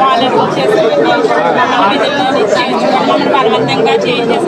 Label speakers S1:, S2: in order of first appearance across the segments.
S1: వాళ్ళకి మమ్మల్ని బలవంతంగా చేంజ్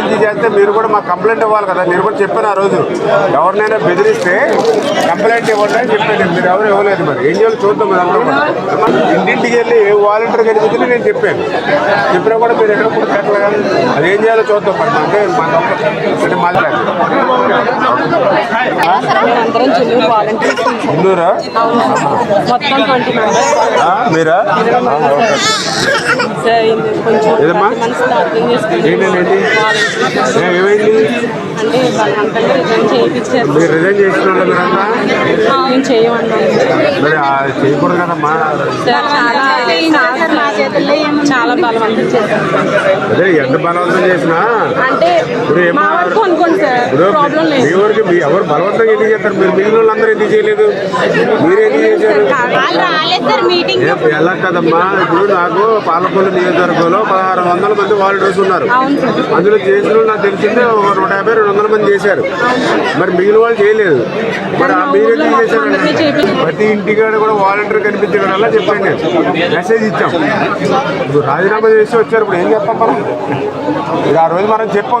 S2: బెదిరించి చేస్తే మీరు కూడా మాకు కంప్లైంట్ ఇవ్వాలి కదా. మీరు కూడా చెప్పాను ఆ రోజు. ఎవరినైనా బెదిరిస్తే కంప్లైంట్ ఇవ్వండి అని చెప్పాను. మీరు ఎవరు ఇవ్వలేదు మరి. ఏం చేయాలి చూద్దాం మీరు అందరం ఇంటింటికి వెళ్ళి ఏ వాలంటీర్ కనిపించింది నేను చెప్పాను. చెప్పినా కూడా మీరు ఎక్కడ కూడా పెట్టలేదు అది ఏం చేయాలో చూద్దాం మరి. అంటే మన అంటే
S3: మెంబర్స్.
S2: మీరా? ఏదమ్మా? ఏంటండి ఏ, ఏమైంది?
S3: అంటే బలవంతంగా రిజైన్ చేయించారు.
S2: మీరు రిజైన్ చేసిన వాళ్ళు మీరన్నా
S3: మేము చేయమన్నాం
S2: మరి ఆ చేయకూడదు కదమ్మా. అదే ఎంత బలవంతం చేసినా?
S3: అంటే మా వరకు అనుకోండి సార్.
S2: ఇప్పుడు
S3: ప్రాబ్లం
S2: మీ
S3: లేదు
S2: ఊరికి మీ ఎవరు బలవంతంగా ఎందుకు చేస్తారు? మీరు మిగిలిన వాళ్ళందరూ ఎందుకు చేయలేదు? మీరు ఎందుకు చేశారు? ఎలా కదమ్మా? ఇప్పుడు నాకు పాలకొల్లు నియోజకవర్గంలో పదహారు వందల మంది వాలంటీర్స్ ఉన్నారు. అందులో చేసిన నాకు తెలిసిందే ఒక నూట యాభై రెండు వందల మంది చేశారు. మరి మిగిలిన వాళ్ళు చేయలేదు. మరి ఆ మీరు ఎందుకు చేశారు. ప్రతి ఇంటికాడ కూడా వాలంటీర్ కనిపించడం వల్ల చెప్పాను నేను మెసేజ్ ఇచ్చాం. ఇప్పుడు రాజీనామా చేసి వచ్చారు. ఇప్పుడు ఏం చెప్తాం మనం? ఆ రోజు మనం చెప్పాం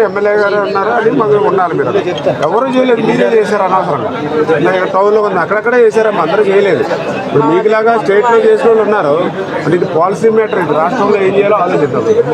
S2: ఎమ్మెల్యే గారు అన్నారు? అని మనం ఉండాలి మీరు. ఎవరు చేయలేదు మీరే చేశారు అనవసరంగా. ఇలా టౌన్లో ఉంది అక్కడక్కడే చేశారమ్మా అందరూ చేయలేదు. ఇప్పుడు మీకులాగా స్టేట్లో చేసిన వాళ్ళు ఉన్నారు. అంటే ఇది పాలసీ మ్యాటర్ ఇది రాష్ట్రంలో ఏం చేయాలో ఆలోచిద్దాం.